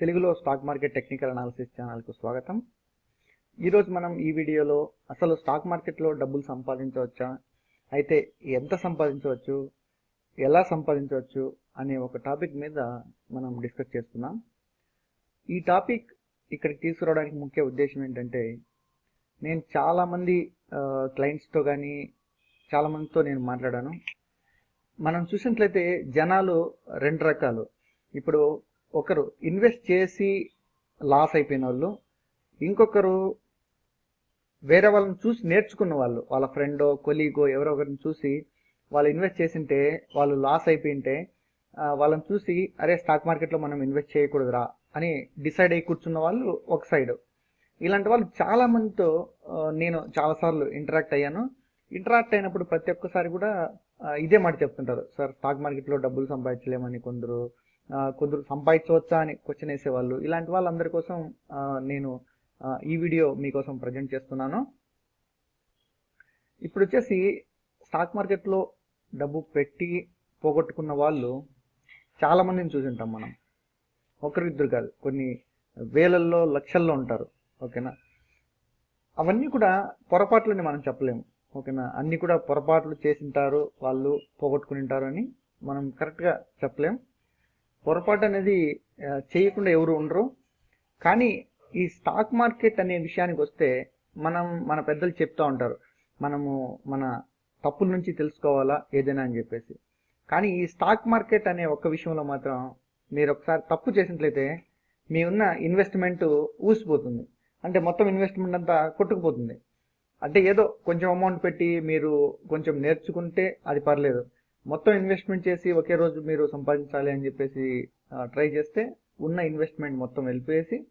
తెలుగులో stock market technical analysis ఛానల్కు స్వాగతం. ఈరోజు మనం ఈ వీడియోలో అసలు స్టాక్ మార్కెట్లో డబ్బులు సంపాదించవచ్చా? అయితే ఎంత సంపాదించవచ్చు? ఎలా సంపాదించవచ్చు? అనే ఒక టాపిక్ మీద మనం డిస్కస్ చేస్తున్నాం. ఈ టాపిక్ ఇక్కడికి తీసుకురావడానికి ముఖ్య ఉద్దేశం ఏంటంటే నేను చాలామంది క్లయింట్స్తో కానీ చాలామందితో నేను మాట్లాడాను. మనం చూసినట్లయితే జనాలు రెండు రకాలు. ఇప్పుడు ఒకరు ఇన్వెస్ట్ చేసి లాస్ అయిపోయిన వాళ్ళు ఇంకొకరు వేరే వాళ్ళని చూసి నేర్చుకున్న వాళ్ళు వాళ్ళ ఫ్రెండో కొలీగో ఎవరో ఒకరిని చూసి వాళ్ళు ఇన్వెస్ట్ చేసింటే వాళ్ళు లాస్ అయిపోయింటే వాళ్ళని చూసి అరే స్టాక్ మార్కెట్లో మనం ఇన్వెస్ట్ చేయకూడదురా అని డిసైడ్ అయ్యి కూర్చున్న వాళ్ళు ఒక సైడ్. ఇలాంటి వాళ్ళు చాలామందితో నేను చాలాసార్లు ఇంటరాక్ట్ అయ్యాను. ఇంటరాక్ట్ అయినప్పుడు ప్రతి ఒక్కసారి కూడా ఇదే మాట చెప్తుంటారు. సార్ స్టాక్ మార్కెట్లో డబ్బులు సంపాదించలేమని కొందరు కొందరు సంపాదించవచ్చా అని క్వశ్చన్ వేసేవాళ్ళు. ఇలాంటి వాళ్ళందరి కోసం నేను ఈ వీడియో మీకోసం ప్రజెంట్ చేస్తున్నాను. ఇప్పుడు వచ్చేసి స్టాక్ మార్కెట్లో డబ్బు పెట్టి పోగొట్టుకున్న వాళ్ళు చాలామందిని చూసింటాం మనం. ఒకరిద్దరు కాదు కొన్ని వేలల్లో లక్షల్లో ఉంటారు. ఓకేనా? అవన్నీ కూడా పొరపాట్లని మనం చెప్పలేము. ఓకేనా? అన్నీ కూడా పొరపాట్లు చేసింటారు వాళ్ళు పోగొట్టుకుని ఉంటారు అని మనం కరెక్ట్గా చెప్పలేం. పొరపాటు అనేది చేయకుండా ఎవరు ఉండరు. కానీ ఈ స్టాక్ మార్కెట్ అనే విషయానికి వస్తే మనం మన పెద్దలు చెప్తూ ఉంటారు మనము మన తప్పుల నుంచి తెలుసుకోవాలా ఏదైనా అని చెప్పేసి. కానీ ఈ స్టాక్ మార్కెట్ అనే ఒక్క విషయంలో మాత్రం మీరు ఒకసారి తప్పు చేసినట్లయితే మీ ఉన్న ఇన్వెస్ట్మెంట్ ఊసిపోతుంది. అంటే మొత్తం ఇన్వెస్ట్మెంట్ అంతా కొట్టుకుపోతుంది. అంటే ఏదో కొంచెం అమౌంట్ పెట్టి మీరు కొంచెం నేర్చుకుంటే అది పర్లేదు. మొత్తం ఇన్వెస్ట్మెంట్ చేసి ఒకే రోజు మీరు సంపాదించాలి అని చెప్పేసి ట్రై చేస్తే ఉన్న ఇన్వెస్ట్మెంట్ మొత్తం వెళ్ళిపోయేసి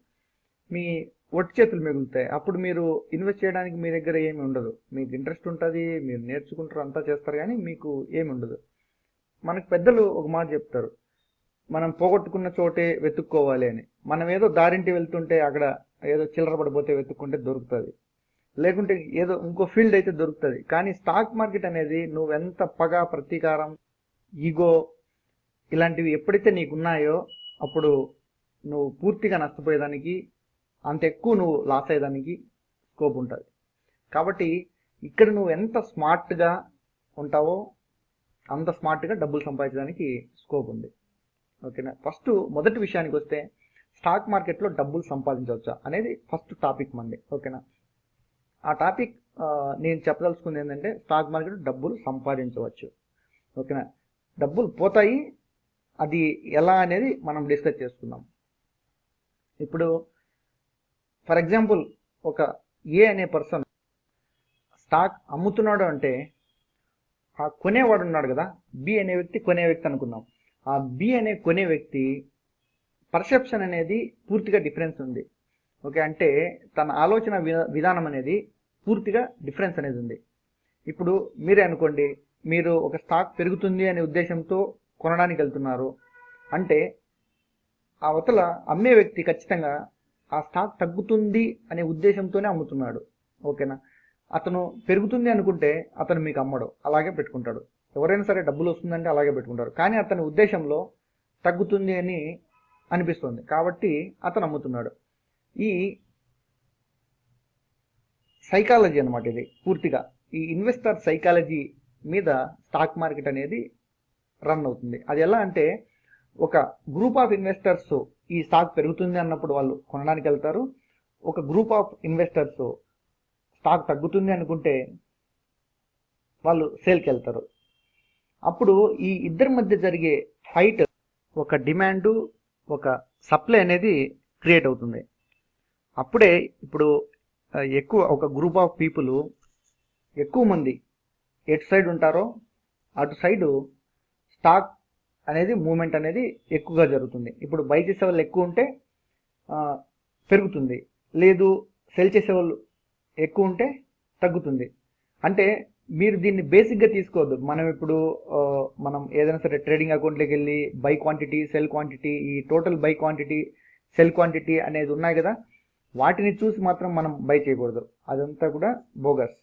మీ ఒట్టి చేతులు మిగులుతాయి. అప్పుడు మీరు ఇన్వెస్ట్ చేయడానికి మీ దగ్గర ఏమి ఉండదు. మీకు ఇంట్రెస్ట్ ఉంటుంది మీరు నేర్చుకుంటారు అంతా చేస్తారు కానీ మీకు ఏమి ఉండదు. మనకు పెద్దలు ఒక మాట చెప్తారు. మనం పోగొట్టుకున్న చోటే వెతుక్కోవాలి అని. మనం ఏదో దారింటి వెళ్తుంటే అక్కడ ఏదో చిల్లర పడిపోతే వెతుక్కుంటే దొరుకుతుంది. లేకుంటే ఏదో ఇంకో ఫీల్డ్ అయితే దొరుకుతుంది. కానీ స్టాక్ మార్కెట్ అనేది నువ్వెంత పగ ప్రతీకారం ఈగో ఇలాంటివి ఎప్పుడైతే నీకు ఉన్నాయో అప్పుడు నువ్వు పూర్తిగా నష్టపోయేదానికి అంత ఎక్కువ నువ్వు లాస్ అయ్యేదానికి స్కోప్ ఉంటుంది. కాబట్టి ఇక్కడ నువ్వు ఎంత స్మార్ట్గా ఉంటావో అంత స్మార్ట్గా డబ్బులు సంపాదించడానికి స్కోప్ ఉంది. ఓకేనా? ఫస్ట్ మొదటి విషయానికి వస్తే స్టాక్ మార్కెట్లో డబ్బులు సంపాదించవచ్చా అనేది ఫస్ట్ టాపిక్ మంది ఓకేనా? ఆ టాపిక్ నేను చెప్పదలుచుకుంది ఏంటంటే స్టాక్ మార్కెట్ డబ్బులు సంపాదించవచ్చు. ఓకేనా? డబ్బులు పోతాయి అది ఎలా అనేది మనం డిస్కస్ చేసుకుందాం. ఇప్పుడు ఫర్ ఎగ్జాంపుల్ ఒక ఏ అనే పర్సన్ స్టాక్ అమ్ముతున్నాడు అంటే ఆ కొనేవాడు ఉన్నాడు కదా బి అనే వ్యక్తి కొనే వ్యక్తి అనుకుందాం. ఆ బి అనే కొనే వ్యక్తి పర్సెప్షన్ అనేది పూర్తిగా డిఫరెన్స్ ఉంది. ఓకే అంటే తన ఆలోచన విధానం అనేది పూర్తిగా డిఫరెన్స్ అనేది ఉంది. ఇప్పుడు మీరే అనుకోండి మీరు ఒక స్టాక్ పెరుగుతుంది అనే ఉద్దేశంతో కొనడానికి వెళ్తున్నారు. అంటే ఆ అవతల అమ్మే వ్యక్తి ఖచ్చితంగా ఆ స్టాక్ తగ్గుతుంది అనే ఉద్దేశంతోనే అమ్ముతున్నాడు. ఓకేనా? అతను పెరుగుతుంది అనుకుంటే అతను మీకు అమ్మడు అలాగే పెట్టుకుంటాడు. ఎవరైనా సరే డబ్బులు వస్తుందంటే అలాగే పెట్టుకుంటారు. కానీ అతని ఉద్దేశంలో తగ్గుతుంది అని అనిపిస్తుంది. కాబట్టి అతను అమ్ముతున్నాడు. ఈ సైకాలజీ అన్నమాట ఇది పూర్తిగా. ఈ ఇన్వెస్టర్ సైకాలజీ మీద స్టాక్ మార్కెట్ అనేది రన్ అవుతుంది. అది ఎలా అంటే ఒక గ్రూప్ ఆఫ్ ఇన్వెస్టర్స్ ఈ స్టాక్ పెరుగుతుంది అన్నప్పుడు వాళ్ళు కొనడానికి వెళ్తారు. ఒక గ్రూప్ ఆఫ్ ఇన్వెస్టర్స్ స్టాక్ తగ్గుతుంది అనుకుంటే వాళ్ళు సేల్కి వెళ్తారు. అప్పుడు ఈ ఇద్దరి మధ్య జరిగే ఫైట్ ఒక డిమాండ్ ఒక సప్లై అనేది క్రియేట్ అవుతుంది. అప్పుడే ఇప్పుడు ఎక్కువ ఒక గ్రూప్ ఆఫ్ పీపుల్ ఎక్కువ మంది ఎటు సైడ్ ఉంటారో అటు సైడు స్టాక్ అనేది మూమెంట్ అనేది ఎక్కువగా జరుగుతుంది. ఇప్పుడు బై చేసే వాళ్ళు ఎక్కువ ఉంటే పెరుగుతుంది. లేదు సెల్ చేసే వాళ్ళు ఎక్కువ ఉంటే తగ్గుతుంది. అంటే మీరు దీన్ని బేసిక్గా తీసుకోవద్దు. మనం ఇప్పుడు మనం ఏదైనా సరే ట్రేడింగ్ అకౌంట్లోకి వెళ్ళి బై క్వాంటిటీ సెల్ క్వాంటిటీ ఈ total buy quantity sell quantity అనేది ఉన్నాయి కదా. వాటిని చూసి మాత్రం మనం బై చేయకూడదు. అదంతా కూడా బోగస్.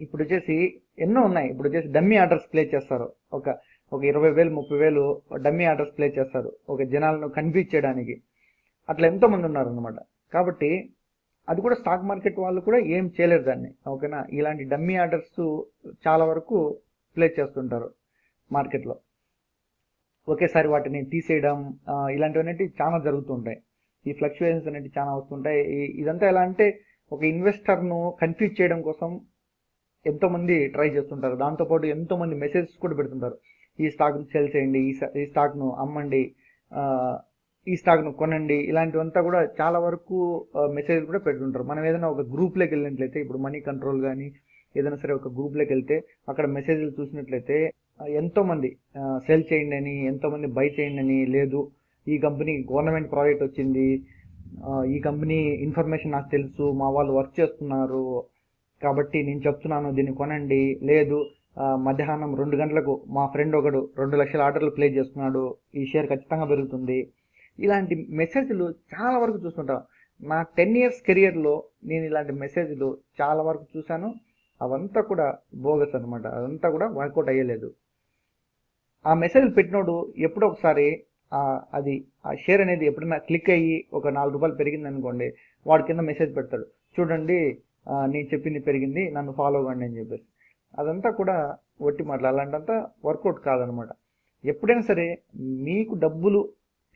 ఇప్పుడు వచ్చేసి ఎన్నో ఉన్నాయి. ఇప్పుడు వచ్చేసి డమ్మీ ఆర్డర్స్ ప్లే చేస్తారు. ఒక ఒక ఇరవై వేలు ముప్పై వేలు డమ్మీ ఆర్డర్స్ ప్లే చేస్తారు. ఒక జనాలను కన్ఫ్యూజ్ చేయడానికి. అట్లా ఎంతోమంది ఉన్నారనమాట కాబట్టి అది కూడా స్టాక్ మార్కెట్ వాళ్ళు కూడా ఏం చేయలేరు దాన్ని. ఓకేనా? ఇలాంటి డమ్మీ ఆర్డర్స్ చాలా వరకు ప్లే చేస్తుంటారు మార్కెట్లో. ఒకేసారి వాటిని తీసేయడం ఇలాంటివన్నీ చాలా జరుగుతుంటాయి ఈ ఫ్లక్చువేషన్స్ అనేవి చాలా వస్తుంటాయి. ఇదంతా ఎలా అంటే ఒక ఇన్వెస్టర్ను కన్ఫ్యూజ్ చేయడం కోసం ఎంతోమంది ట్రై చేస్తుంటారు. దాంతోపాటు ఎంతో మంది మెసేజెస్ కూడా పెడుతుంటారు. ఈ స్టాక్ను సెల్ చేయండి ఈ స- ఈ స్టాక్ను అమ్మండి ఈ స్టాక్ను కొనండి ఇలాంటివంతా కూడా చాలా వరకు మెసేజ్ కూడా పెడుతుంటారు. మనం ఏదైనా ఒక గ్రూప్లోకి వెళ్ళినట్లయితే ఇప్పుడు మనీ కంట్రోల్ కానీ ఏదైనా సరే ఒక గ్రూప్లోకి వెళ్తే అక్కడ మెసేజ్లు చూసినట్లయితే ఎంతోమంది సెల్ చేయండి అని ఎంతోమంది బై చేయండి అని లేదు. ఈ కంపెనీ గవర్నమెంట్ ప్రాజెక్ట్ వచ్చింది. ఈ కంపెనీ ఇన్ఫర్మేషన్ నాకు తెలుసు. మా వాళ్ళు వర్క్ చేస్తున్నారు. కాబట్టి నేను చెప్తున్నాను దీన్ని కొనండి. లేదు మధ్యాహ్నం రెండు గంటలకు మా ఫ్రెండ్ ఒకడు రెండు లక్షల ఆర్డర్లు ప్లే చేస్తున్నాడు. ఈ షేర్ ఖచ్చితంగా పెరుగుతుంది. ఇలాంటి మెసేజ్లు చాలా వరకు చూస్తుంటా. నా టెన్ ఇయర్స్ కెరియర్లో నేను ఇలాంటి మెసేజ్లు చాలా వరకు చూశాను. అవంతా కూడా బోగస్ అనమాట అదంతా కూడా వర్కౌట్ అయ్యలేదు. ఆ మెసేజ్ పెట్టినోడు ఎప్పుడో ఒకసారి అది ఆ షేర్ అనేది ఎప్పుడైనా క్లిక్ అయ్యి ఒక నాలుగు రూపాయలు పెరిగింది అనుకోండి వాడి కింద మెసేజ్ పెడతాడు. చూడండి నేను చెప్పింది పెరిగింది నన్ను ఫాలో అవ్వండి అని చెప్పేసి. అదంతా కూడా ఒట్టి మాటలు. అలాంటంతా వర్కౌట్ కాదనమాట. ఎప్పుడైనా సరే మీకు డబ్బులు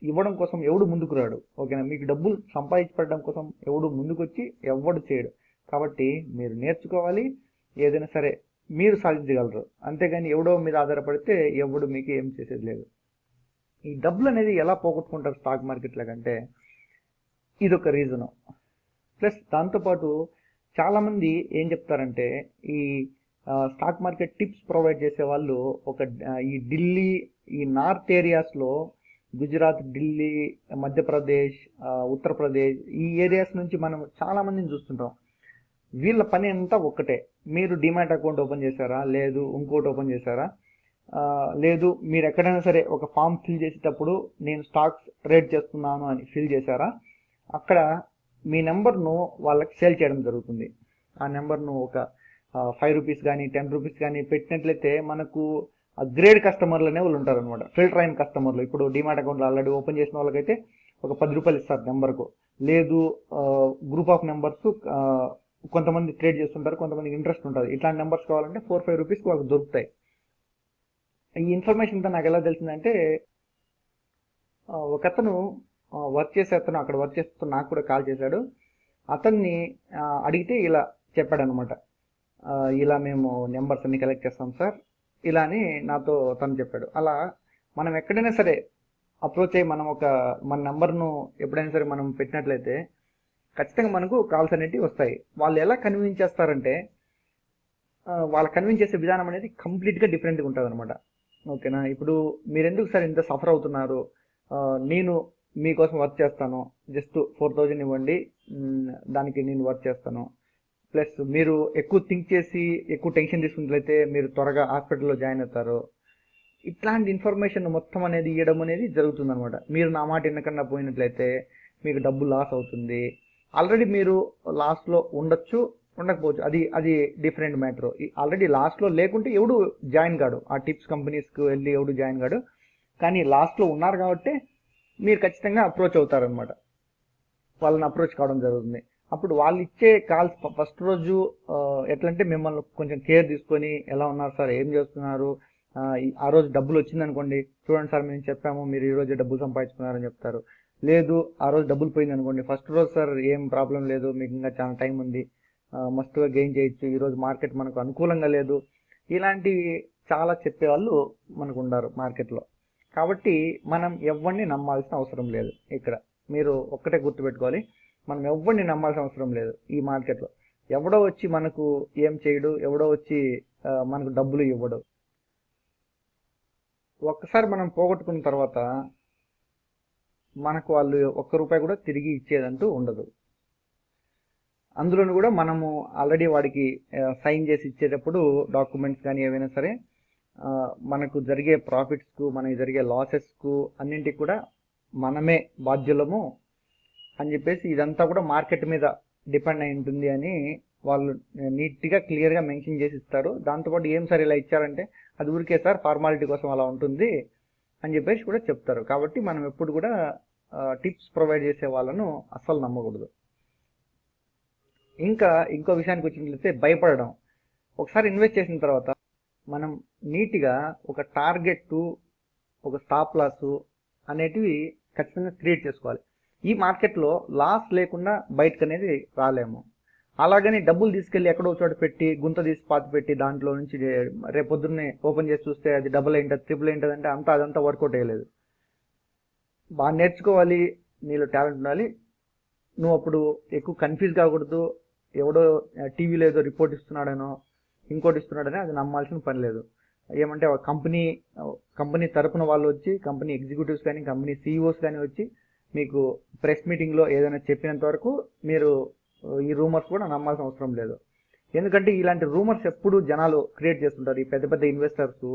ఇవ్వడం కోసం ఎవడు ముందుకు రాడు ఓకేనా? మీకు డబ్బులు సంపాదించబడడం కోసం ఎవడు ముందుకొచ్చి ఎవడు చేయడు. కాబట్టి మీరు నేర్చుకోవాలి. ఏదైనా సరే మీరు సాధించగలరు. అంతేగాని ఎవడో మీద ఆధారపడితే ఎవడు మీకు ఏం చేసేది లేదు. ఈ డబ్బులు అనేది ఎలా పోగొట్టుకుంటారు స్టాక్ మార్కెట్లో కంటే ఇదొక రీజను. ప్లస్ దాంతోపాటు చాలామంది ఏం చెప్తారంటే ఈ స్టాక్ మార్కెట్ టిప్స్ ప్రొవైడ్ చేసే వాళ్ళు ఒక ఈ ఢిల్లీ ఈ నార్త్ ఏరియాస్లో గుజరాత్ ఢిల్లీ మధ్యప్రదేశ్ ఉత్తరప్రదేశ్ ఈ ఏరియాస్ నుంచి మనం చాలామందిని చూస్తుంటాం. వీళ్ళ పని అంతా ఒక్కటే. మీరు డిమాట్ అకౌంట్ ఓపెన్ చేశారా? లేదు. ఇంకోటి ఓపెన్ చేశారా? లేదు మీరు ఎక్కడైనా సరే ఒక ఫామ్ ఫిల్ చేసేటప్పుడు నేను స్టాక్స్ ట్రేడ్ చేస్తున్నాను అని ఫిల్ చేశారా? అక్కడ మీ నెంబర్ను వాళ్ళకి సేల్ చేయడం జరుగుతుంది. ఆ నెంబర్ను ఒక ఫైవ్ రూపీస్ కానీ టెన్ రూపీస్ కానీ పెట్టినట్లయితే మనకు గ్రేడ్ కస్టమర్లు అనే వాళ్ళు ఉంటారు అనమాట ఫిల్టర్ అయిన కస్టమర్లు. ఇప్పుడు డిమాట్ అకౌంట్లు ఆల్రెడీ ఓపెన్ చేసిన వాళ్ళకైతే ఒక పది రూపాయలు ఇస్తారు నెంబర్కు. లేదు గ్రూప్ ఆఫ్ నెంబర్స్ కొంతమంది ట్రేడ్ చేస్తుంటారు కొంతమందికి ఇంట్రెస్ట్ ఉంటుంది. ఇట్లాంటి నెంబర్స్ కావాలంటే ఫోర్ ఫైవ్ రూపీస్కి వాళ్ళకి దొరుకుతాయి. ఈ ఇన్ఫర్మేషన్ అంతా నాకు ఎలా తెలిసిందంటే ఒక అతను వర్క్ చేసే అతను అక్కడ వర్క్ చేస్తూ నాకు కూడా కాల్ చేశాడు. అతన్ని అడిగితే ఇలా చెప్పాడనమాట ఇలా మేము నెంబర్స్ అన్ని కలెక్ట్ చేస్తాం సార్. ఇలా అని నాతో తను చెప్పాడు. అలా మనం ఎక్కడైనా సరే అప్రోచ్ అయ్యి మనం ఒక మన నెంబర్ను ఎప్పుడైనా సరే మనం పెట్టినట్లయితే ఖచ్చితంగా మనకు కాల్స్ అనేటివి వస్తాయి. వాళ్ళు ఎలా కన్విన్స్ చేస్తారంటే వాళ్ళు కన్విన్స్ చేసే విధానం అనేది కంప్లీట్గా డిఫరెంట్గా ఉంటుంది అనమాట ఓకేనా? ఇప్పుడు మీరు ఎందుకు సార్ ఇంత సఫర్ అవుతున్నారు? నేను మీకోసం వర్క్ చేస్తాను. జస్ట్ ఫోర్ థౌజండ్ ఇవ్వండి. దానికి నేను వర్క్ చేస్తాను. ప్లస్ మీరు ఎక్కువ థింక్ చేసి ఎక్కువ టెన్షన్ తీసుకున్నట్లయితే మీరు త్వరగా హాస్పిటల్లో జాయిన్ అవుతారు. ఇట్లాంటి ఇన్ఫర్మేషన్ మొత్తం అనేది ఇవ్వడం అనేది జరుగుతుంది అనమాట మీరు నా మాట ఎన్నకన్నా పోయినట్లయితే మీకు డబ్బు లాస్ అవుతుంది. ఆల్రెడీ మీరు లాస్ట్లో ఉండొచ్చు. ఉండకపోవచ్చు. అది అది డిఫరెంట్ మ్యాటర్ ఆల్రెడీ లాస్ట్లో లేకుంటే ఎవడు జాయిన్ కాడు. ఆ టిప్స్ కంపెనీస్కి వెళ్ళి ఎవడు జాయిన్ కాడు. కానీ లాస్ట్లో ఉన్నారు కాబట్టి మీరు ఖచ్చితంగా అప్రోచ్ అవుతారనమాట వాళ్ళని అప్రోచ్ కావడం జరుగుతుంది. అప్పుడు వాళ్ళు ఇచ్చే కాల్స్ ఫస్ట్ రోజు ఎట్లంటే మిమ్మల్ని కొంచెం కేర్ తీసుకొని ఎలా ఉన్నారు సార్ ఏం చేస్తున్నారు? ఆ, రోజు డబ్బులు వచ్చిందనుకోండి. చూడండి సార్ మేము చెప్పాము మీరు ఈ రోజు డబ్బులు సంపాదించుకున్నారని చెప్తారు. లేదు ఆ రోజు డబ్బులు పోయింది అనుకోండి ఫస్ట్ రోజు సార్ ఏం ప్రాబ్లం లేదు మీకు ఇంకా చాలా టైం ఉంది. మస్తుగా గెయిన్ చేయొచ్చు. ఈరోజు మార్కెట్ మనకు అనుకూలంగా లేదు. ఇలాంటివి చాలా చెప్పేవాళ్ళు మనకు ఉండారు మార్కెట్లో. కాబట్టి మనం ఎవరిని నమ్మాల్సిన అవసరం లేదు ఇక్కడ. మీరు ఒక్కటే గుర్తుపెట్టుకోవాలి. మనం ఎవరిని నమ్మాల్సిన అవసరం లేదు ఈ మార్కెట్లో. ఎవడో వచ్చి మనకు ఏం చేయడు ఎవడో వచ్చి మనకు డబ్బులు ఇవ్వడు. ఒక్కసారి మనం పోగొట్టుకున్న తర్వాత మనకు వాళ్ళు ఒక్క రూపాయి కూడా తిరిగి ఇచ్చేదంటూ ఉండదు. అందులోను కూడా మనము ఆల్రెడీ వాడికి సైన్ చేసి ఇచ్చేటప్పుడు డాక్యుమెంట్స్ కానీ ఏవైనా సరే మనకు జరిగే ప్రాఫిట్స్కు మనకి జరిగే లాసెస్కు అన్నింటికి కూడా మనమే బాధ్యులము అని చెప్పేసి ఇదంతా కూడా మార్కెట్ మీద డిపెండ్ అయి ఉంటుంది అని వాళ్ళు నీట్గా క్లియర్గా మెన్షన్ చేసి ఇస్తారు. దాంతోపాటు ఏం సార్ ఇలా ఇచ్చారంటే అది ఊరికే సార్ ఫార్మాలిటీ కోసం అలా ఉంటుంది అని చెప్పేసి కూడా చెప్తారు. కాబట్టి మనం ఎప్పుడు కూడా టిప్స్ ప్రొవైడ్ చేసే వాళ్ళను అస్సలు నమ్మకూడదు. ఇంకా ఇంకో విషయానికి వచ్చినట్లయితే భయపడడం. ఒకసారి ఇన్వెస్ట్ చేసిన తర్వాత మనం నీట్గా ఒక టార్గెట్ ఒక స్టాప్ లాస్ అనేటివి ఖచ్చితంగా క్రియేట్ చేసుకోవాలి. ఈ మార్కెట్లో లాస్ లేకుండా బయటకు అనేది రాలేము. అలాగని డబ్బులు తీసుకెళ్ళి ఎక్కడో చోట పెట్టి గుంత తీసి పాత పెట్టి దాంట్లో నుంచి రేపొద్దున్నే పొద్దున్నే ఓపెన్ చేసి చూస్తే అది డబుల్ ఏంటది ట్రిపుల్ ఏంటది అంటే అంతా అదంతా వర్కౌట్ అయ్యలేదు. బాగా నేర్చుకోవాలి నీలో టాలెంట్ ఉండాలి. నువ్వు అప్పుడు ఎక్కువ కన్ఫ్యూజ్ కాకూడదు. ఎవడో టీవీలో ఏదో రిపోర్ట్ ఇస్తున్నాడనో ఇంకోటి ఇస్తున్నాడని అది నమ్మాల్సిన పని లేదు. ఏమంటే కంపెనీ కంపెనీ తరపున వాళ్ళు వచ్చి కంపెనీ ఎగ్జిక్యూటివ్స్ కానీ కంపెనీ సీఈఓస్ కానీ వచ్చి మీకు ప్రెస్ మీటింగ్లో ఏదైనా చెప్పినంత వరకు మీరు ఈ రూమర్స్ కూడా నమ్మాల్సిన అవసరం లేదు. ఎందుకంటే ఇలాంటి రూమర్స్ ఎప్పుడు జనాలు క్రియేట్ చేస్తుంటారు. ఈ పెద్ద పెద్ద ఇన్వెస్టర్స్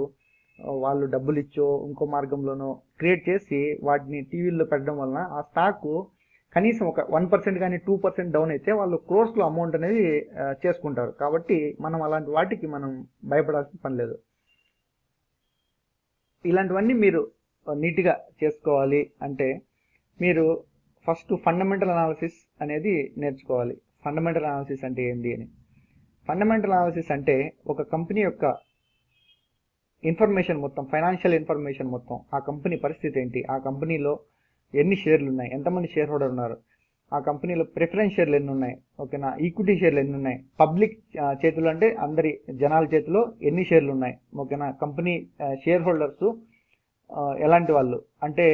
వాళ్ళు డబ్బులు ఇచ్చో ఇంకో మార్గంలోనో క్రియేట్ చేసి వాటిని టీవీల్లో పెట్టడం వలన ఆ స్టాక్ కనీసం ఒక వన్ పర్సెంట్ కానీ టూ పర్సెంట్ డౌన్ అయితే వాళ్ళు క్రోర్స్లో అమౌంట్ అనేది చేసుకుంటారు. కాబట్టి మనం అలాంటి వాటికి మనం భయపడాల్సిన పని లేదు. ఇలాంటివన్నీ మీరు నీట్గా చేసుకోవాలి అంటే మీరు ఫస్ట్ ఫండమెంటల్ అనాలిసిస్ అనేది నేర్చుకోవాలి. ఫండమెంటల్ అనాలిసిస్ అంటే ఏంటి అని. ఫండమెంటల్ అనాలిసిస్ అంటే ఒక కంపెనీ యొక్క ఇన్ఫర్మేషన్ మొత్తం ఫైనాన్షియల్ ఇన్ఫర్మేషన్ మొత్తం ఆ కంపెనీ పరిస్థితి ఏంటి? ఆ కంపెనీలో ఎన్ని షేర్లు ఉన్నాయి? ఎంతమంది షేర్ హోల్డర్ ఉన్నారు? ఆ కంపెనీలో ప్రిఫరెన్స్ షేర్లు ఎన్ని ఉన్నాయి? ఓకేనా? ఈక్విటీ షేర్లు ఎన్ని ఉన్నాయి? పబ్లిక్ చేతులు అంటే అందరి జనాల చేతిలో ఎన్ని షేర్లు ఉన్నాయి? ఓకేనా? కంపెనీ షేర్ హోల్డర్స్ ఎలాంటి వాళ్ళు? అంటే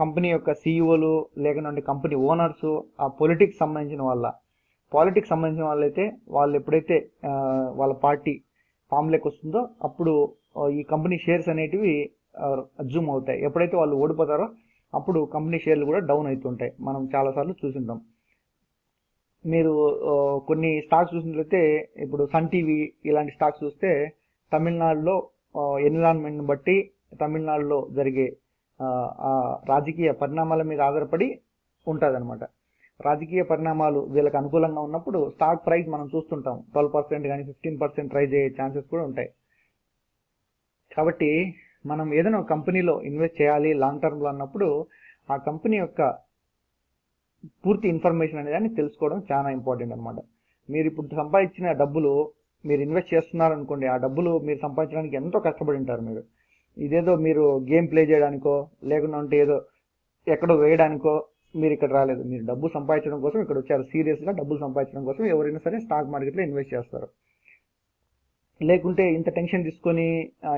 కంపెనీ యొక్క సీఈఓలు లేకుండా కంపెనీ ఓనర్స్ ఆ పొలిటిక్స్ సంబంధించిన వాళ్ళ. పాలిటిక్స్ సంబంధించిన వాళ్ళైతే వాళ్ళు ఎప్పుడైతే వాళ్ళ పార్టీ ఫామ్లోకి వస్తుందో అప్పుడు ఈ కంపెనీ షేర్స్ అనేటివి జూమ్ అవుతాయి. ఎప్పుడైతే వాళ్ళు ఓడిపోతారో అప్పుడు కంపెనీ షేర్లు కూడా డౌన్ అవుతుంటాయి. మనం చాలాసార్లు చూసింటాం. మీరు కొన్ని స్టాక్స్ చూసినట్లయితే ఇప్పుడు సన్ టీవీ ఇలాంటి స్టాక్స్ చూస్తే తమిళనాడులో ఎన్విరాన్మెంట్ని బట్టి తమిళనాడులో జరిగే రాజకీయ పరిణామాల మీద ఆధారపడి ఉంటుంది రాజకీయ పరిణామాలు వీళ్ళకి అనుకూలంగా ఉన్నప్పుడు స్టాక్ ప్రైస్ మనం చూస్తుంటాం. ట్వెల్వ్ పర్సెంట్ కానీ ఫిఫ్టీన్ పర్సెంట్ రైజ్ అయ్యే ఛాన్సెస్ కూడా ఉంటాయి. కాబట్టి మనం ఏదైనా ఒక కంపెనీలో ఇన్వెస్ట్ చేయాలి లాంగ్ టర్మ్లో అన్నప్పుడు ఆ కంపెనీ యొక్క పూర్తి ఇన్ఫర్మేషన్ అనేది తెలుసుకోవడం చాలా ఇంపార్టెంట్ అనమాట మీరు ఇప్పుడు సంపాదించిన డబ్బులు మీరు ఇన్వెస్ట్ చేస్తున్నారు అనుకోండి ఆ డబ్బులు మీరు సంపాదించడానికి ఎంతో కష్టపడి ఉంటారు మీరు. ఇదేదో మీరు గేమ్ ప్లే చేయడానికో లేకుండా ఉంటే ఏదో ఎక్కడో వేయడానికో మీరు ఇక్కడ రాలేదు. మీరు డబ్బు సంపాదించడం కోసం ఇక్కడ వచ్చారు. సీరియస్గా డబ్బులు సంపాదించడం కోసం ఎవరైనా సరే స్టాక్ మార్కెట్లో ఇన్వెస్ట్ చేస్తారు. లేకుంటే ఇంత టెన్షన్ తీసుకొని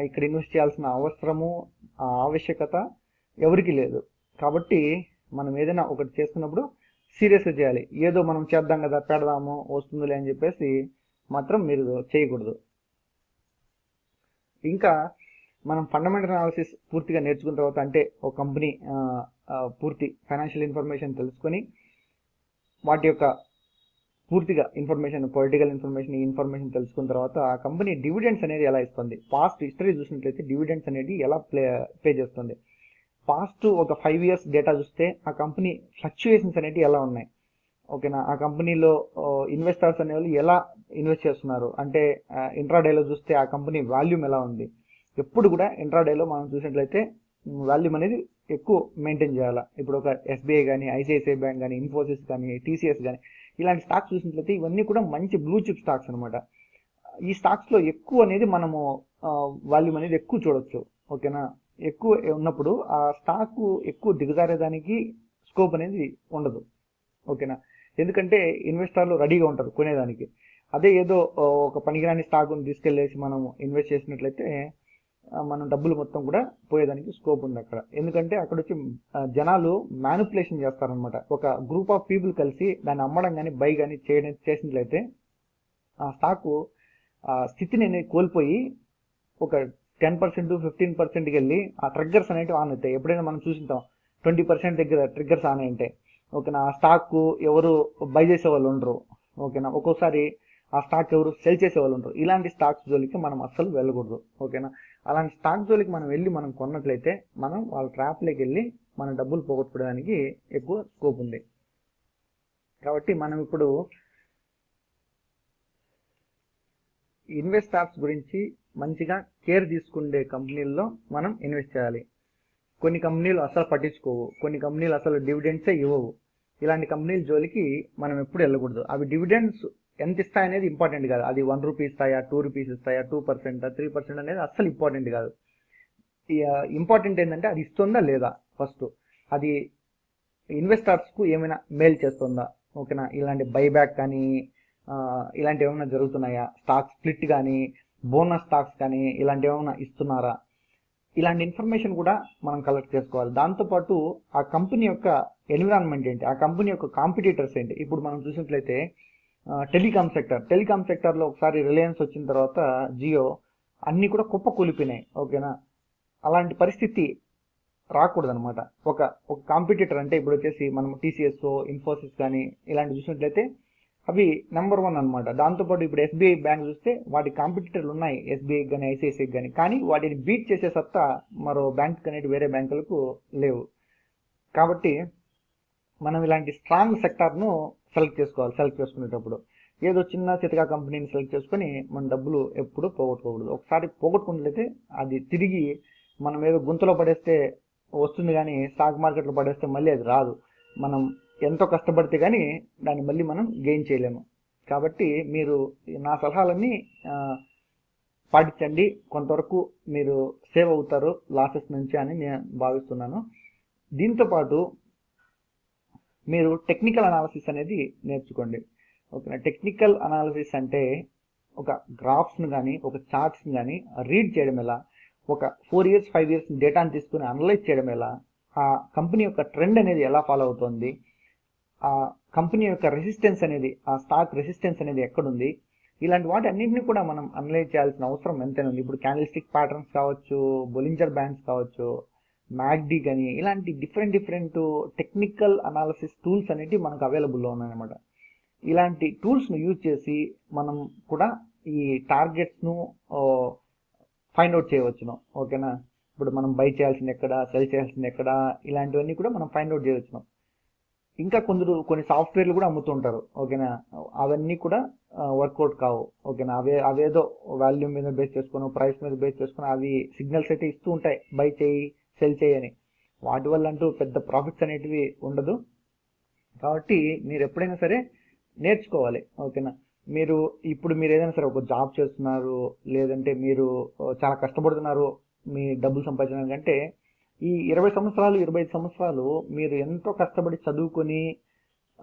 ఇక్కడ ఇన్వెస్ట్ చేయాల్సిన అవసరము ఆ ఆవశ్యకత ఎవరికి లేదు. కాబట్టి మనం ఏదైనా ఒకటి చేస్తున్నప్పుడు సీరియస్గా చేయాలి. ఏదో మనం చేద్దాం కదా పెడదాము వస్తుందిలే అని చెప్పేసి మాత్రం మీరు చేయకూడదు. ఇంకా మనం ఫండమెంటల్ అనాలిసిస్ పూర్తిగా నేర్చుకున్న తర్వాత అంటే ఒక కంపెనీ పూర్తి ఫైనాన్షియల్ ఇన్ఫర్మేషన్ తెలుసుకొని వాటి యొక్క పూర్తిగా ఇన్ఫర్మేషన్ పొలిటికల్ ఇన్ఫర్మేషన్ ఈ ఇన్ఫర్మేషన్ తెలుసుకున్న తర్వాత ఆ కంపెనీ డివిడెండ్స్ అనేది ఎలా ఇస్తుంది? పాస్ట్ హిస్టరీ చూసినట్లయితే డివిడెండ్స్ అనేది ఎలా ప్లే పే చేస్తుంది? పాస్ట్ ఒక ఫైవ్ ఇయర్స్ డేటా చూస్తే ఆ కంపెనీ ఫ్లక్చుయేషన్స్ అనేవి ఎలా ఉన్నాయి? ఓకేనా ఆ కంపెనీలో ఇన్వెస్టర్స్ అనేవాళ్ళు ఎలా ఇన్వెస్ట్ చేస్తున్నారు? అంటే ఇంట్రాడేలో చూస్తే ఆ కంపెనీ వాల్యూమ్ ఎలా ఉంది? ఎప్పుడు కూడా ఇంట్రాడేలో మనం చూసినట్లయితే వాల్యూమ్ అనేది ఎక్కువ మెయింటైన్ చేయాలి? ఇప్పుడు ఒక ఎస్బీఐ కానీ ఐసిఐసిఐ బ్యాంక్ కానీ ఇన్ఫోసిస్ కానీ టీసీఎస్ కానీ ఇలాంటి స్టాక్స్ చూసినట్లయితే ఇవన్నీ కూడా మంచి బ్లూ చిప్ స్టాక్స్ అనమాట ఈ స్టాక్స్లో ఎక్కువ అనేది మనము వాల్యూమ్ అనేది ఎక్కువ చూడొచ్చు. ఓకేనా? ఎక్కువ ఉన్నప్పుడు ఆ స్టాక్ ఎక్కువ దిగజారేదానికి స్కోప్ అనేది ఉండదు. ఓకేనా? ఎందుకంటే ఇన్వెస్టర్లు రెడీగా ఉంటారు కొనేదానికి. అదే ఏదో ఒక పనికిరాని స్టాక్ను తీసుకెళ్ళేసి మనం ఇన్వెస్ట్ చేసినట్లయితే మనం డబ్బులు మొత్తం కూడా పోయేదానికి స్కోప్ ఉంది అక్కడ. ఎందుకంటే అక్కడ వచ్చి జనాలు మ్యానిపులేషన్ చేస్తారనమాట ఒక గ్రూప్ ఆఫ్ పీపుల్ కలిసి దాన్ని అమ్మడం కానీ బై కానీ చేయడం చేసినట్లయితే ఆ స్టాకు ఆ స్థితిని అనేది కోల్పోయి ఒక టెన్ పర్సెంట్ ఫిఫ్టీన్ పర్సెంట్కి వెళ్ళి ఆ ట్రిగ్గర్స్ అనేవి ఆన్ అవుతాయి. ఎప్పుడైనా మనం చూసింటాం ట్వంటీ పర్సెంట్ దగ్గర ట్రిగ్గర్స్ ఆన్ ఉంటాయి ఓకేనా ఆ స్టాక్ ఎవరు బై చేసే వాళ్ళు ఉండరు. ఓకేనా ఒక్కోసారి ఆ స్టాక్ ఎవరు సెల్ చేసే వాళ్ళు ఉండరు. ఇలాంటి స్టాక్స్ జోలికి మనం అస్సలు వెళ్ళకూడదు. ఓకేనా అలాంటి స్టాక్ జోలికి మనం వెళ్ళి మనం కొన్నట్లయితే మనం వాళ్ళ ట్రాప్లోకి వెళ్ళి మన డబ్బులు పోగొట్టుకోవడానికి ఎక్కువ స్కోప్ ఉంది. కాబట్టి మనం ఇప్పుడు ఇన్వెస్ట్ యాప్స్ గురించి మంచిగా కేర్ తీసుకునే కంపెనీల్లో మనం ఇన్వెస్ట్ చేయాలి. కొన్ని కంపెనీలు అసలు పట్టించుకోవు. కొన్ని కంపెనీలు అసలు డివిడెండ్సే ఇవ్వవు. ఇలాంటి కంపెనీల జోలికి మనం ఎప్పుడు వెళ్ళకూడదు. అవి డివిడెండ్స్ ఎంత ఇస్తాయి అనేది ఇంపార్టెంట్ కాదు. అది వన్ రూపీ ఇస్తాయా టూ రూపీస్ ఇస్తాయా టూ పర్సెంట్ త్రీ పర్సెంట్ అనేది అస్సలు ఇంపార్టెంట్ కాదు. ఇంపార్టెంట్ ఏంటంటే అది ఇస్తుందా లేదా ఫస్ట్ అది ఇన్వెస్టర్స్కు ఏమైనా మేల్ చేస్తుందా? ఓకేనా? ఇలాంటి బైబ్యాక్ కానీ ఇలాంటివి ఏమైనా జరుగుతున్నాయా? స్టాక్ స్ప్లిట్ కానీ బోనస్ స్టాక్స్ కానీ ఇలాంటివి ఏమైనా ఇస్తున్నారా? ఇలాంటి ఇన్ఫర్మేషన్ కూడా మనం కలెక్ట్ చేసుకోవాలి. దాంతోపాటు ఆ కంపెనీ యొక్క ఎన్విరాన్మెంట్ ఏంటి? ఆ కంపెనీ యొక్క కాంపిటీటర్స్ ఏంటి? ఇప్పుడు మనం చూసినట్లయితే టెలికామ్ సెక్టర్ టెలికామ్ సెక్టర్లో ఒకసారి రిలయన్స్ వచ్చిన తర్వాత జియో అన్నీ కూడా కుప్ప కూలిపోయినాయి ఓకేనా? అలాంటి పరిస్థితి రాకూడదు అనమాట ఒక ఒక కాంపిటీటర్ అంటే ఇప్పుడు వచ్చేసి మనం టీసీఎస్ ఇన్ఫోసిస్ కానీ ఇలాంటి చూసినట్లయితే అవి నెంబర్ వన్ అనమాట దాంతోపాటు ఇప్పుడు ఎస్బీఐ బ్యాంక్ చూస్తే వాటి కాంపిటీటర్లు ఉన్నాయి ఎస్బీఐ కానీ ఐసిఐసిఐకి కానీ కానీ వాటిని బీట్ చేసే సత్తా మరో బ్యాంక్ అనేది వేరే బ్యాంకులకు లేవు. కాబట్టి మనం ఇలాంటి స్ట్రాంగ్ సెక్టార్ను సెలెక్ట్ చేసుకోవాలి సెలెక్ట్ చేసుకునేటప్పుడు. ఏదో చిన్న చితకా కంపెనీని సెలెక్ట్ చేసుకొని మన డబ్బులు ఎప్పుడు పోగొట్టుకోకూడదు. ఒకసారి పోగొట్టుకున్నట్లయితే అది తిరిగి మనం ఏదో గుంతలో పడేస్తే వస్తుంది కానీ స్టాక్ మార్కెట్లో పడేస్తే మళ్ళీ అది రాదు. మనం ఎంతో కష్టపడితే కానీ దాన్ని మళ్ళీ మనం గెయిన్ చేయలేము. కాబట్టి మీరు నా సలహాలన్నీ పాటించండి. కొంతవరకు మీరు సేవ్ అవుతారు లాసెస్ నుంచి అని నేను భావిస్తున్నాను. దీంతోపాటు మీరు టెక్నికల్ అనాలిసిస్ అనేది నేర్చుకోండి. ఓకేనా? టెక్నికల్ అనాలిసిస్ అంటే ఒక గ్రాఫ్స్ను కానీ ఒక చార్ట్స్ని కానీ రీడ్ చేయడం ఎలా? ఒక ఫోర్ ఇయర్స్ ఫైవ్ ఇయర్స్ డేటాను తీసుకుని అనలైజ్ చేయడం ఎలా? ఆ కంపెనీ యొక్క ట్రెండ్ అనేది ఎలా ఫాలో అవుతుంది? ఆ కంపెనీ యొక్క రెసిస్టెన్స్ అనేది ఆ స్టాక్ రెసిస్టెన్స్ అనేది ఎక్కడుంది? ఇలాంటి వాటి అన్నింటినీ కూడా మనం అనలైజ్ చేయాల్సిన అవసరం ఎంతైనా ఉంది. ఇప్పుడు క్యాండిల్స్టిక్ ప్యాటర్న్స్ కావచ్చు బొలింజర్ బ్యాండ్స్ కావచ్చు మ్యాగ్డి కానీ ఇలాంటి different different technical analysis tools అనేవి మనకు అవైలబుల్లో ఉన్నాయన్నమాట. ఇలాంటి టూల్స్ను యూజ్ చేసి మనం కూడా ఈ టార్గెట్స్ను ఫైండ్ అవుట్ చేయవచ్చును. ఓకేనా? ఇప్పుడు మనం బై చేయాల్సింది ఎక్కడ సెల్ చేయాల్సింది ఎక్కడ ఇలాంటివన్నీ కూడా మనం ఫైండ్ అవుట్ చేయవచ్చును. ఇంకా కొందరు కొన్ని సాఫ్ట్వేర్లు కూడా అమ్ముతుంటారు. ఓకేనా? అవన్నీ కూడా వర్కౌట్ కావు. ఓకేనా? అవే అవేదో వాల్యూమ్ మీద బేస్ చేసుకొని ప్రైస్ మీద బేస్ చేసుకొని అవి సిగ్నల్స్ అయితే ఇస్తూ ఉంటాయి. బై చేయి సెల్ చేయని. వాటి వల్ల అంటూ పెద్ద ప్రాఫిట్స్ అనేటివి ఉండదు. కాబట్టి మీరు ఎప్పుడైనా సరే నేర్చుకోవాలి. ఓకేనా? మీరు ఇప్పుడు మీరు ఏదైనా సరే ఒక జాబ్ చేస్తున్నారు లేదంటే మీరు చాలా కష్టపడుతున్నారు మీ డబ్బులు సంపాదించడానికంటే ఈ ఇరవై సంవత్సరాలు ఇరవై ఐదు సంవత్సరాలు మీరు ఎంతో కష్టపడి చదువుకొని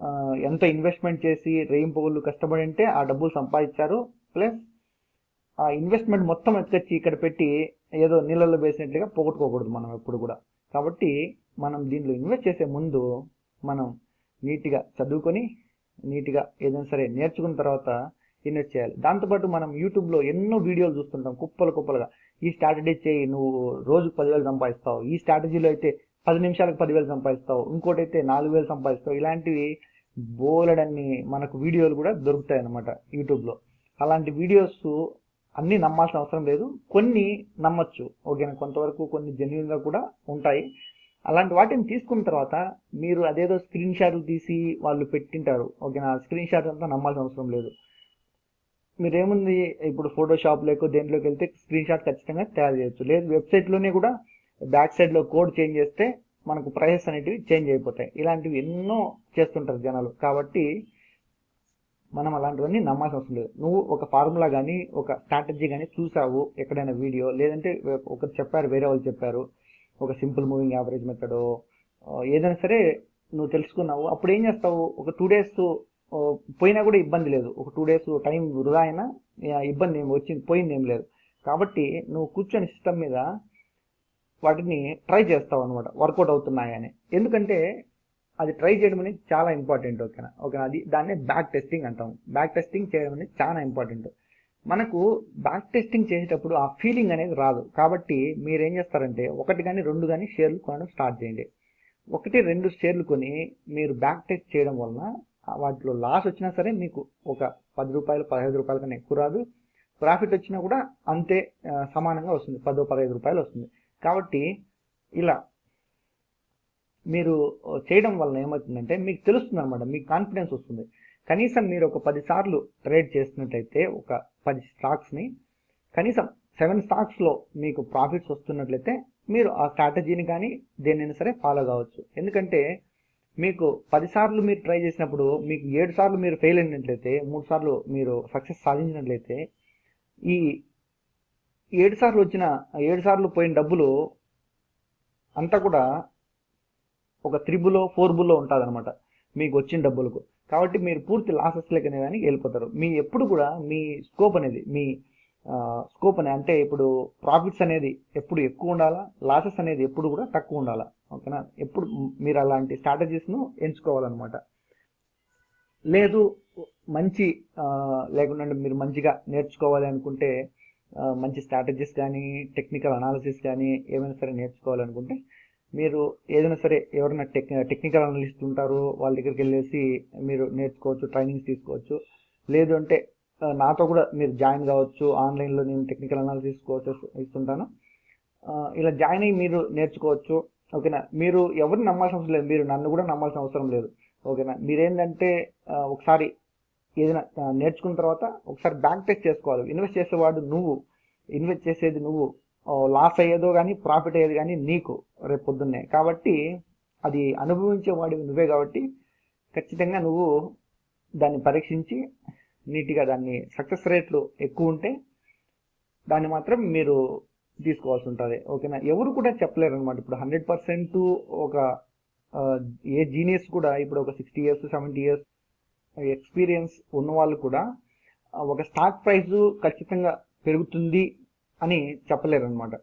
ఎంత ఎంతో ఇన్వెస్ట్మెంట్ చేసి రేయింపగుళ్ళు కష్టపడి ఉంటే ఆ డబ్బులు సంపాదించారు. ప్లస్ ఆ ఇన్వెస్ట్మెంట్ మొత్తం ఎత్తుకొచ్చి ఇక్కడ పెట్టి ఏదో నీళ్ళల్లో వేసినట్లుగా పోగొట్టుకోకూడదు మనం ఎప్పుడు కూడా. కాబట్టి మనం దీంట్లో ఇన్వెస్ట్ చేసే ముందు మనం నీట్గా చదువుకొని నీట్గా ఏదైనా సరే నేర్చుకున్న తర్వాత ఇన్వెస్ట్ చేయాలి. దాంతోపాటు మనం యూట్యూబ్లో ఎన్నో వీడియోలు చూస్తుంటాం కుప్పలు కుప్పలుగా. ఈ స్ట్రాటజీ చేయి నువ్వు రోజుకు పదివేలు సంపాదిస్తావు. ఈ స్ట్రాటజీలో అయితే పది నిమిషాలకు పదివేలు సంపాదిస్తావు. ఇంకోటి అయితే నాలుగు వేలు సంపాదిస్తావు. ఇలాంటివి బోలెడన్ని మనకు వీడియోలు కూడా దొరుకుతాయి అన్నమాట యూట్యూబ్లో. అలాంటి వీడియోస్ అన్నీ నమ్మాల్సిన అవసరం లేదు. కొన్ని నమ్మచ్చు. ఓకేనా? కొంతవరకు కొన్ని జెన్యున్గా కూడా ఉంటాయి. అలాంటి వాటిని తీసుకున్న తర్వాత మీరు అదేదో స్క్రీన్ షాట్లు తీసి వాళ్ళు పెట్టింటారు. ఓకేనా? స్క్రీన్ షాట్ అంతా నమ్మాల్సిన అవసరం లేదు. మీరేముంది ఇప్పుడు ఫోటోషాప్ లేక దేంట్లోకి వెళ్తే స్క్రీన్ షాట్ ఖచ్చితంగా తయారు చేయొచ్చు. లేదు వెబ్సైట్లోనే కూడా బ్యాక్ సైడ్లో కోడ్ చేంజ్ చేస్తే మనకు ప్రైసెస్ అనేటివి చేంజ్ అయిపోతాయి. ఇలాంటివి ఎన్నో చేస్తుంటారు జనాలు. కాబట్టి మనం అలాంటివన్నీ నమ్మాల్సి అవసరం లేదు. నువ్వు ఒక ఫార్ములా కానీ ఒక స్ట్రాటజీ కానీ చూసావు ఎక్కడైనా వీడియో లేదంటే ఒకరు చెప్పారు వేరే వాళ్ళు చెప్పారు ఒక సింపుల్ మూవింగ్ యావరేజ్ మెథడ్ ఏదైనా సరే నువ్వు తెలుసుకున్నావు అప్పుడు ఏం చేస్తావు? ఒక టూ డేస్ పోయినా కూడా ఇబ్బంది లేదు. ఒక టూ డేస్ టైం వృధా అయినా ఇబ్బంది ఏమి వచ్చింది పోయింది ఏం లేదు. కాబట్టి నువ్వు కూర్చొని సిస్టమ్ మీద వాటిని ట్రై చేస్తావు అనమాట వర్కౌట్ అవుతున్నాయని. ఎందుకంటే అది ట్రై చేయడం అనేది చాలా ఇంపార్టెంట్ ఓకేనా? ఓకేనా? అది దాన్నే బ్యాక్ టెస్టింగ్ అంటాం బ్యాక్ టెస్టింగ్ చేయడం అనేది చాలా ఇంపార్టెంట్ మనకు బ్యాక్ టెస్టింగ్ చేసేటప్పుడు ఆ ఫీలింగ్ అనేది రాదు. కాబట్టి మీరు ఏం చేస్తారంటే ఒకటి కానీ రెండు కానీ షేర్లు కొనడం స్టార్ట్ చేయండి. ఒకటి రెండు షేర్లు కొని మీరు బ్యాక్ టెస్ట్ చేయడం వలన వాటిలో లాస్ వచ్చినా సరే మీకు ఒక పది రూపాయలు పదహైదు రూపాయల కన్నా ఎక్కువ రాదు. ప్రాఫిట్ వచ్చినా కూడా అంతే సమానంగా వస్తుంది. పదో పదహైదు రూపాయలు వస్తుంది. కాబట్టి ఇలా మీరు చేయడం వల్ల ఏమవుతుందంటే మీకు తెలుస్తుంది అనమాట మీకు కాన్ఫిడెన్స్ వస్తుంది. కనీసం మీరు ఒక పది సార్లు ట్రేడ్ చేసినట్లయితే ఒక పది స్టాక్స్ని కనీసం సెవెన్ స్టాక్స్లో మీకు ప్రాఫిట్స్ వస్తున్నట్లయితే మీరు ఆ స్ట్రాటజీని కానీ దేన్నైనా సరే ఫాలో కావచ్చు. ఎందుకంటే మీకు పదిసార్లు మీరు ట్రై చేసినప్పుడు మీకు ఏడు సార్లు మీరు ఫెయిల్ అయినట్లయితే మూడు సార్లు మీరు సక్సెస్ సాధించినట్లయితే ఈ ఏడు సార్లు వచ్చిన ఏడు సార్లు పోయిన డబ్బులు అంతా కూడా ఒక త్రిబులో ఫోర్ బుల్లో ఉంటుంది అనమాట మీకు వచ్చిన డబ్బులకు. కాబట్టి మీరు పూర్తి లాసెస్ లేకనే కానీ వెళ్ళిపోతారు. మీ ఎప్పుడు కూడా మీ స్కోప్ అనేది మీ స్కోప్ అనేది అంటే ఇప్పుడు ప్రాఫిట్స్ అనేది ఎప్పుడు ఎక్కువ ఉండాలా లాసెస్ అనేది ఎప్పుడు కూడా తక్కువ ఉండాలా. ఓకేనా? ఎప్పుడు మీరు అలాంటి స్ట్రాటజీస్ను ఎంచుకోవాలన్నమాట. లేదు మంచి లేకుండా మీరు మంచిగా నేర్చుకోవాలి అనుకుంటే మంచి స్ట్రాటజీస్ కానీ టెక్నికల్ అనాలిసిస్ కానీ ఏమైనా సరే నేర్చుకోవాలనుకుంటే మీరు ఏదైనా సరే ఎవరైనా టెక్ టెక్నికల్ అనలిస్ట్ ఉంటారు వాళ్ళ దగ్గరికి వెళ్ళేసి మీరు నేర్చుకోవచ్చు ట్రైనింగ్స్ తీసుకోవచ్చు. లేదు అంటే నాతో కూడా మీరు జాయిన్ కావచ్చు ఆన్లైన్లో నేను టెక్నికల్ అనాలిసిస్ కోర్సెస్ ఇస్తుంటాను. ఇలా జాయిన్ అయ్యి మీరు నేర్చుకోవచ్చు ఓకేనా? మీరు ఎవరిని నమ్మాల్సిన అవసరం లేదు మీరు నన్ను కూడా నమ్మాల్సిన అవసరం లేదు ఓకేనా? మీరేంటంటే ఒకసారి ఏదైనా నేర్చుకున్న తర్వాత ఒకసారి బ్యాంక్ టెస్ట్ చేసుకోవాలి. ఇన్వెస్ట్ చేసేవాడు నువ్వు ఇన్వెస్ట్ చేసేది నువ్వు. లాస్ అయ్యేదో కానీ ప్రాఫిట్ అయ్యేది కానీ నీకు రేపు పొద్దున్నే. కాబట్టి అది అనుభవించేవాడివి నువ్వే కాబట్టి ఖచ్చితంగా నువ్వు దాన్ని పరీక్షించి నీట్గా దాన్ని సక్సెస్ రేట్లు ఎక్కువ ఉంటే దాన్ని మాత్రం మీరు తీసుకోవాల్సి ఉంటుంది. ఓకేనా? ఎవరు కూడా చెప్పలేరు అనమాట ఇప్పుడు హండ్రెడ్ పర్సెంట్ ఒక ఏ జీనియస్ కూడా ఇప్పుడు ఒక sixty years seventy years experience ఉన్న వాళ్ళు కూడా ఒక స్టాక్ ప్రైస్ ఖచ్చితంగా పెరుగుతుంది అని చెప్పలేరు అనమాట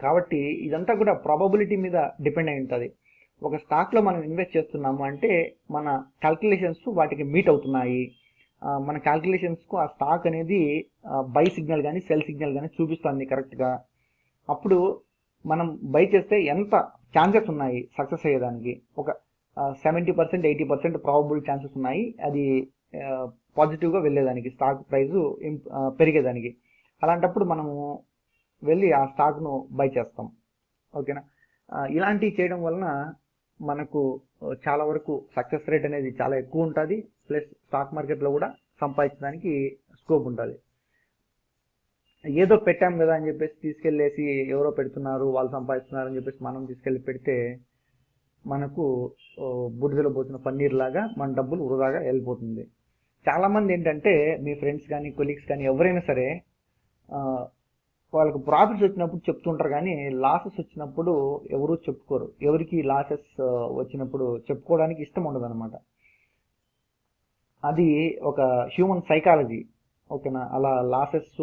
కాబట్టి ఇదంతా కూడా ప్రాబబిలిటీ మీద డిపెండ్ అయి ఉంటుంది. ఒక స్టాక్లో మనం ఇన్వెస్ట్ చేస్తున్నాము అంటే మన క్యాల్కులేషన్స్ వాటికి మీట్ అవుతున్నాయి. మన క్యాల్కులేషన్స్కు ఆ స్టాక్ అనేది బై సిగ్నల్ కానీ సెల్ సిగ్నల్ కానీ చూపిస్తుంది కరెక్ట్గా అప్పుడు మనం బై చేస్తే ఎంత ఛాన్సెస్ ఉన్నాయి సక్సెస్ అయ్యేదానికి? ఒక seventy percent eighty percent probable chances ఉన్నాయి. అది పాజిటివ్గా వెళ్ళేదానికి స్టాక్ ప్రైస్ పెరిగేదానికి. అలాంటప్పుడు మనము వెళ్ళి ఆ స్టాక్ను బై చేస్తాం. ఓకేనా? ఇలాంటివి చేయడం వలన మనకు చాలా వరకు సక్సెస్ రేట్ అనేది చాలా ఎక్కువ ఉంటుంది. ప్లస్ స్టాక్ మార్కెట్లో కూడా సంపాదించడానికి స్కోప్ ఉంటుంది. ఏదో పెట్టాం కదా అని చెప్పేసి తీసుకెళ్ళేసి ఎవరో పెడుతున్నారు వాళ్ళు సంపాదిస్తున్నారు అని చెప్పేసి మనం తీసుకెళ్ళి పెడితే మనకు బుడిదలో పోసిన పన్నీర్ లాగా మన డబ్బులు వృధాగా వెళ్ళిపోతుంది. చాలామంది ఏంటంటే మీ ఫ్రెండ్స్ కానీ కొలీగ్స్ కానీ ఎవరైనా సరే వాళ్ళకు ప్రాఫిట్స్ వచ్చినప్పుడు చెప్తుంటారు కానీ లాసెస్ వచ్చినప్పుడు ఎవరు చెప్పుకోరు. ఎవరికి లాసెస్ వచ్చినప్పుడు చెప్పుకోవడానికి ఇష్టం ఉండదు అనమాట అది ఒక హ్యూమన్ సైకాలజీ ఓకేనా? అలా లాసెస్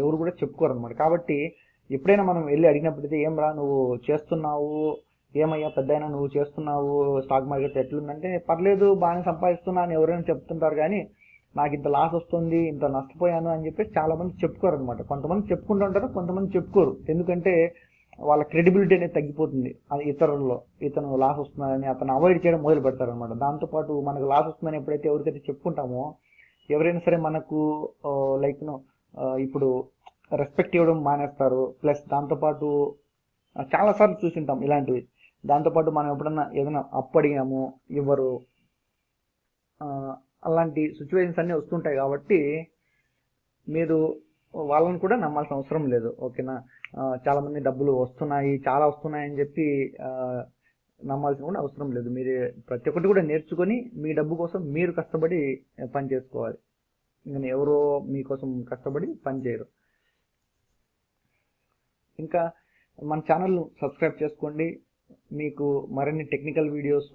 ఎవరు కూడా చెప్పుకోరు అనమాట కాబట్టి ఎప్పుడైనా మనం వెళ్ళి అడిగినప్పుడైతే ఏం రా నువ్వు చేస్తున్నావు? ఏమయ్యా పెద్దయినా నువ్వు చేస్తున్నావు? స్టాక్ మార్కెట్ ఎట్లుందంటే పర్లేదు బాగానే సంపాదిస్తున్నా అని ఎవరైనా చెప్తుంటారు కానీ నాకు ఇంత లాస్ వస్తుంది ఇంత నష్టపోయాను అని చెప్పేసి చాలామంది చెప్పుకోరు అనమాట కొంతమంది చెప్పుకుంటూ ఉంటారు కొంతమంది చెప్పుకోరు. ఎందుకంటే వాళ్ళ క్రెడిబిలిటీ అనేది తగ్గిపోతుంది అది ఇతరుల్లో. ఇతను లాస్ వస్తున్నారని అతను అవాయిడ్ చేయడం మొదలు పెడతారనమాట దాంతోపాటు మనకు లాస్ వస్తుందని ఎప్పుడైతే ఎవరికైతే చెప్పుకుంటామో ఎవరైనా సరే మనకు లైక్ ఇప్పుడు రెస్పెక్ట్ ఇవ్వడం మానేస్తారు. ప్లస్ దాంతోపాటు చాలాసార్లు చూసింటాం ఇలాంటివి. దాంతోపాటు మనం ఎప్పుడన్నా ఏదైనా అప్పు అడిగాము ఇవ్వరు అలాంటి సిచ్యువేషన్స్ అన్నీ వస్తుంటాయి కాబట్టి మీరు వాళ్ళని కూడా నమ్మాల్సిన అవసరం లేదు ఓకేనా? చాలామంది డబ్బులు వస్తున్నాయి చాలా వస్తున్నాయి అని చెప్పి నమ్మాల్సిన కూడా అవసరం లేదు. మీరు ప్రతి ఒక్కటి కూడా నేర్చుకొని మీ డబ్బు కోసం మీరు కష్టపడి పని చేసుకోవాలి. ఇంకా ఎవరో మీకోసం కష్టపడి పని చేయరు. ఇంకా మన ఛానల్ను సబ్స్క్రైబ్ చేసుకోండి. మీకు మరిన్ని టెక్నికల్ వీడియోస్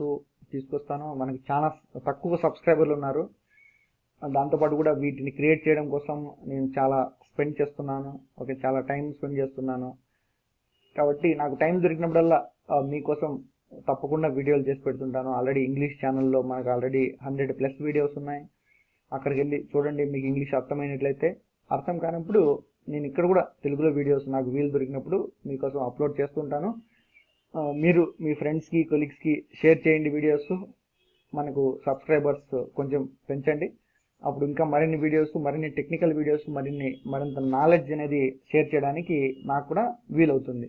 తీసుకొస్తాను. మనకి చాలా తక్కువ సబ్స్క్రైబర్లు ఉన్నారు. దాంతోపాటు కూడా వీటిని క్రియేట్ చేయడం కోసం నేను చాలా స్పెండ్ చేస్తున్నాను. ఓకే చాలా టైం స్పెండ్ చేస్తున్నాను. కాబట్టి నాకు టైం దొరికినప్పుడల్లా మీకోసం తప్పకుండా వీడియోలు చేసి పెడుతుంటాను. ఆల్రెడీ ఇంగ్లీష్ ఛానల్లో మనకు ఆల్రెడీ హండ్రెడ్ ప్లస్ వీడియోస్ ఉన్నాయి. అక్కడికి వెళ్ళి చూడండి మీకు ఇంగ్లీష్ అర్థమైనట్లయితే. అర్థం కానప్పుడు నేను ఇక్కడ కూడా తెలుగులో వీడియోస్ నాకు వీలు దొరికినప్పుడు మీకోసం అప్లోడ్ చేస్తుంటాను. మీరు మీ ఫ్రెండ్స్కి కొలీగ్స్కి షేర్ చేయండి వీడియోస్ మనకు సబ్స్క్రైబర్స్ కొంచెం పెంచండి. అప్పుడు ఇంకా మరిన్ని వీడియోస్ మరిన్ని టెక్నికల్ వీడియోస్ మరిన్ని మరింత నాలెడ్జ్ అనేది షేర్ చేయడానికి నాకు కూడా వీలవుతుంది.